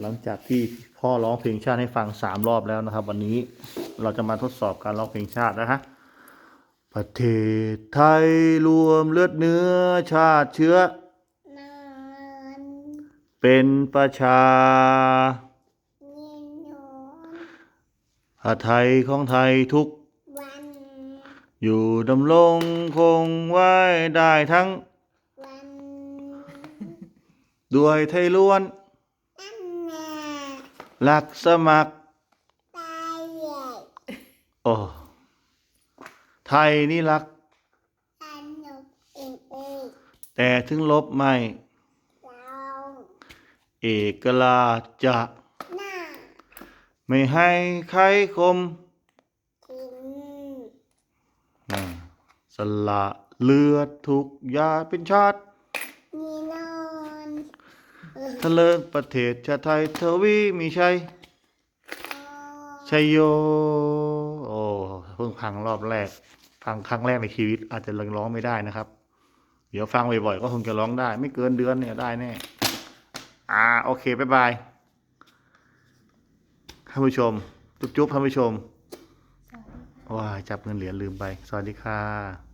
หลังจากที่พ่อร้องเพลงชาติให้ฟังสามรอบแล้วนะครับ วันนี้เราจะมาทดสอบการร้องเพลงชาตินะฮะประเทศไทยรวมเลือดเนื้อชาติเชื้อนอนเป็นประชาเงินนอนอาไทยของไทยทุกวันอยู่ดำรงคงไว้ได้ทั้งวันด้วยไทยล้วนนั่นน่ะ รักสมัครตายใหญ่โอ้ ไทยนี่รักสนุกเองเองแต่ถึงลบไม่เราเอกราชจะหน้าไม่ให้ใครคมกินอ่าสละเลือดทุกยาเป็นชาติมีนอน ทะเลิศประเทศชาติไทยทวีมีชัยชัยโย โอ้เพิ่งพังรอบแรก ฟังครั้งแรกในชีวิต อาจจะยังร้องไม่ได้นะครับ เดี๋ยวฟังบ่อยๆก็คงจะร้องได้ ไม่เกินเดือนเนี่ยได้แน่ อ่า โอเคบ๊ายบายท่านผู้ชม จุ๊บๆท่านผู้ชมว้ายจับเงินเหรียญลืมไป สวัสดีค่ะ